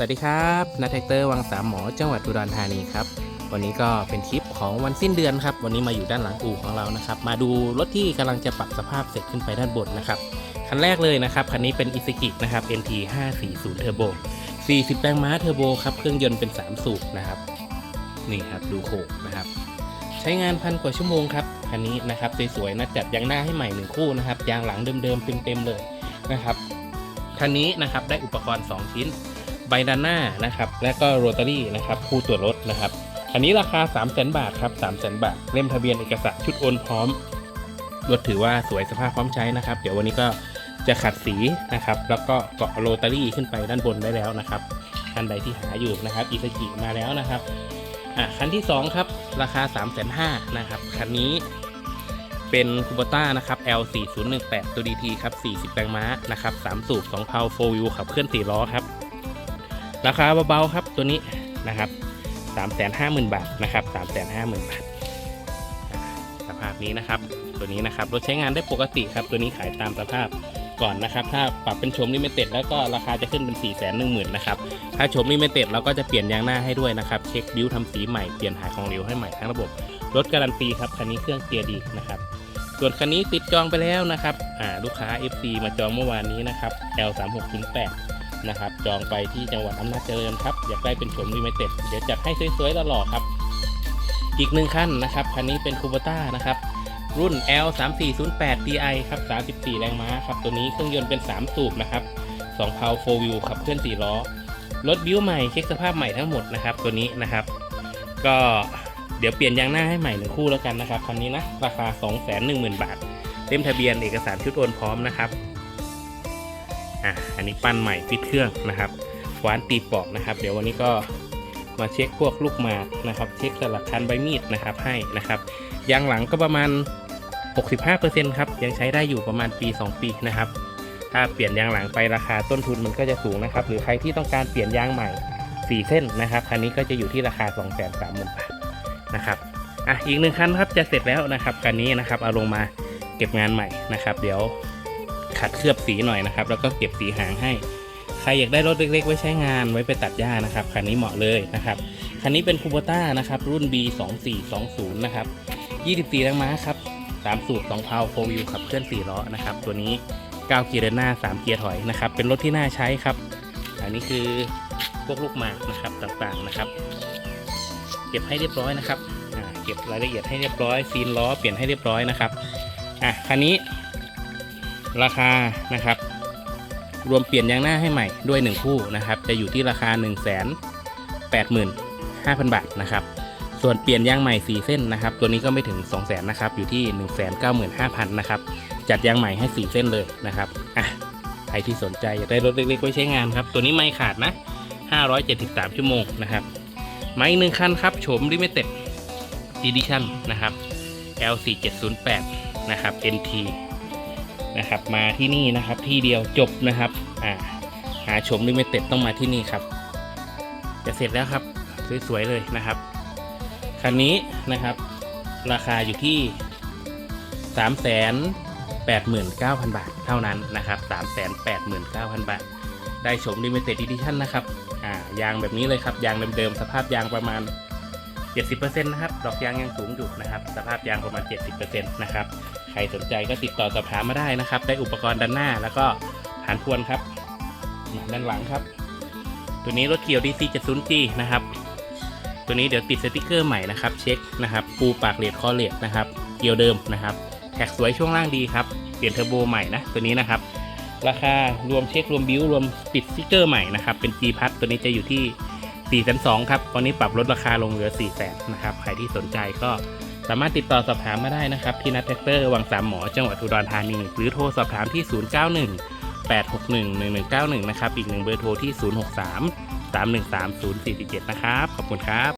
วัสดีครับนัทแท็กเตอร์วังสามหมอจังหวัดอุดรธานีครับ วันนี้ก็เป็นคลิปของวันสิ้นเดือนครับ วันนี้มาอยู่ด้านหลังอู่ของเรานะครับ มาดูรถที่กำลังจะปรับสภาพเสร็จขึ้นไปด้านบนนะครับ คันแรกเลยนะครับ คันนี้เป็น i s u z u นะครับ NT 540 Turbo 40 แรงม้าเทอร์โบครับ เครื่องยนต์เป็น 3 สูบนะครับ นี่ครับ ดูโขกนะครับ ใช้งานพันกว่าชั่วโมงครับ คันนี้นะครับสวยๆนะจัดยางหน้าให้ใหม่หนึ่งคู่นะครับ ยางหลังเดิมๆเต็มๆเลยนะครับ คันนี้นะครับได้อุปกรณ์ 2 ชิ้น ใบด้านหน้านะครับ และก็โรตารี่นะครับคู่ตรวจรถนะครับ อันนี้ราคา 3 0 0 0 0 0 บาทครับ3 0 0 0 0 บาท เล่มทะเบียนเอกสารชุดโอนพร้อม รถถือว่าสวยสภาพพร้อมใช้นะครับ เดี๋ยววันนี้ก็จะขัดสีนะครับ แล้วก็เกาะโรตารี่ขึ้นไปด้านบนได้แล้วนะครับคันใดที่หาอยู่นะครับอีซากิมาแล้วนะครับอะคันที่ 2 ครับ ราคา 3 5 0 0 0นะครับ คันนี้เป็นคูปต้านะครับ L 4 0 1 8 ตัว DT ครับ 40 แรงม้านะครับ 3 สูบ 2 เพา4 wheel ขับเคลื่อน 4 ล้อครับ ราคาเบาๆครับตัวนี้นะครับ350,000 บาทนะครับ350,000 บาทอ่าสภาพนี้นะครับ ตัวนี้นะครับรถใช้งานได้ปกติครับ ตัวนี้ขายตามสภาพก่อนนะครับ ถ้าปรับเป็นชมลิมิเต็ดแล้วก็ราคาจะขึ้นเป็น 4 1 0 0 0 0นะครับถ้าชมลิมิเต็ดเราก็จะเปลี่ยนยางหน้าให้ด้วยนะครับ เช็คบิ้วทำสีใหม่เปลี่ยนหายของเหลวให้ใหม่ทั้งระบบรถการันตีครับคันนี้เครื่องเกียร์ดีนะครับส่วนคันนี้ติดจองไปแล้วนะครับอ่าลูกค้า FC มาจองเมื่อวานนี้นะครับ L 3 6 0 8 นะครับ จองไปที่จังหวัดอำนาจเจริญครับ อยากได้เป็นชมลิมิเต็ดเดี๋ยวจัดให้สวยๆหล่อๆครับ อีกหนึ่งคันนะครับคันนี้เป็นคูเบต้านะครับ รุ่น L 3 4 0 8 DI ครับ 34 แรงม้าครับ ตัวนี้เครื่องยนต์เป็น 3 สูบนะครับ2เพา4 wheel ขับเคลื่อน4ล้อรถบิ้วใหม่เช็คสภาพใหม่ทั้งหมดนะครับ ตัวนี้นะครับ ก็เดี๋ยวเปลี่ยนยางหน้าให้ใหม่หนึ่งคู่แล้วกันนะครับคันนี้นะราคา 210,000 บาทเล่มทะเบียนเอกสารชุดโอนพร้อมนะครับ อะอันนี้ปั้นใหม่ปิดเครื่องนะครับวานตีปอกนะครับ เดี๋ยววันนี้ก็มาเช็คพวกลูกหมากนะครับ เช็คสลักคันใบมีดนะครับให้นะครับยางหลังก็ประมาณ 65%ครับยังใช้ได้อยู่ประมาณปี 2 ปีนะครับ ถ้าเปลี่ยนยางหลังไปราคาต้นทุนมันก็จะสูงนะครับ หรือใครที่ต้องการเปลี่ยนยางใหม่ 4 เส้นนะครับคันนี้ก็จะอยู่ที่ราคา 2 3 0 0 0 0บาทนะครับอะอีกหนึ่งคันครับจะเสร็จแล้วนะครับคันนี้นะครับเอาลงมาเก็บงานใหม่นะครับ เดี๋ยว ขัดเคลือบสีหน่อยนะครับ แล้วก็เก็บสีหางให้ ใครอยากได้รถเล็ก ๆ ไว้ใช้งานไว้ไปตัดหญ้านะครับคันนี้เหมาะเลยนะครับคันนี้เป็นคูโบต้านะครับรุ่น B 2 4 2 0นะครับ24แรงม้าครับ3สูตร2เพาโฟวิวขับเคลื่อน4ล้อนะครับตัวนี้ 9 เกียร์เดินหน้า 3 เกียร์ถอยนะครับเป็นรถที่น่าใช้ครับ อันนี้คือพวกลูกหมากนะครับต่างๆนะครับ เก็บให้เรียบร้อยนะครับเก็บรายละเอียดให้เรียบร้อยซีนล้อเปลี่ยนให้เรียบร้อยนะครับอะคันนี้ ราคานะครับ รวมเปลี่ยนยางหน้าให้ใหม่ด้วย 1 คู่นะครับ จะอยู่ที่ราคา 1 8 5 0 0 0 บาทนะครับ ส่วนเปลี่ยนยางใหม่ 4 เส้นนะครับ ตัวนี้ก็ไม่ถึง 2 0 0 0 0 0นะครับ อยู่ที่ 1 9 5 0 0 0นะครับ จัดยางใหม่ให้ 4 เส้นเลยนะครับ อะ ใครที่สนใจอยากได้รถเล็กๆไว้ใช้งานครับ ตัวนี้ไม่ขาดนะ 573 ชั่วโมงนะครับมาอีกหนึ่งคันครับ โฉม Limited Edition นะครับ L4708 นะครับ NT นะครับ มาที่นี่นะครับที่เดียวจบนะครับอ่าหาชม Limited ต้องมาที่นี่ครับ จะเสร็จแล้วครับ สวยๆเลยนะครับคันนี้นะครับ ราคาอยู่ที่ 3 8 9 0 0 0 บาทเท่านั้นนะครับ 3 8 9 0 0 0 บาท ได้ชม Limited Edition นะครับอ่ายางแบบนี้เลยครับ ยางเดิมๆสภาพยางประมาณ 70%นะครับ ดอกยางยังสูงอยู่นะครับ สภาพยางประมาณ 70%นะครับ ใครสนใจก็ติดต่อสอบถามมาได้นะครับ ได้อุปกรณ์ด้านหน้าแล้วก็ฐานพวนครับ ด้านหลังครับ ตัวนี้รถเกี่ยว DC 70G นะครับ ตัวนี้เดี๋ยวติดสติกเกอร์ใหม่นะครับ เช็คนะครับ ปูปากเลียดคอเลียดนะครับ เกี่ยวเดิมนะครับ แท็กสวยช่วงล่างดีครับ เปลี่ยนเทอร์โบใหม่นะ ตัวนี้นะครับ ราคารวมเช็ครวมบิวรวมติดสติกเกอร์ใหม่นะครับ เป็น G พัทตัวนี้จะอยู่ที่ 4 2 0 0ครับตอนนี้ปรับลดราคาลงเหลือ4 0 0 0 0นะครับใครที่สนใจก็สามารถติดต่อสอบถามมาได้นะครับ ที่นัทแท็กเตอร์วังสามหมอจังหวัดอุดรธานี หรือโทรสอบถามที่ 091 861 1191 นะครับ อีกหนึ่งเบอร์โทรที่ 063 313 0447นะครับ ขอบคุณครับ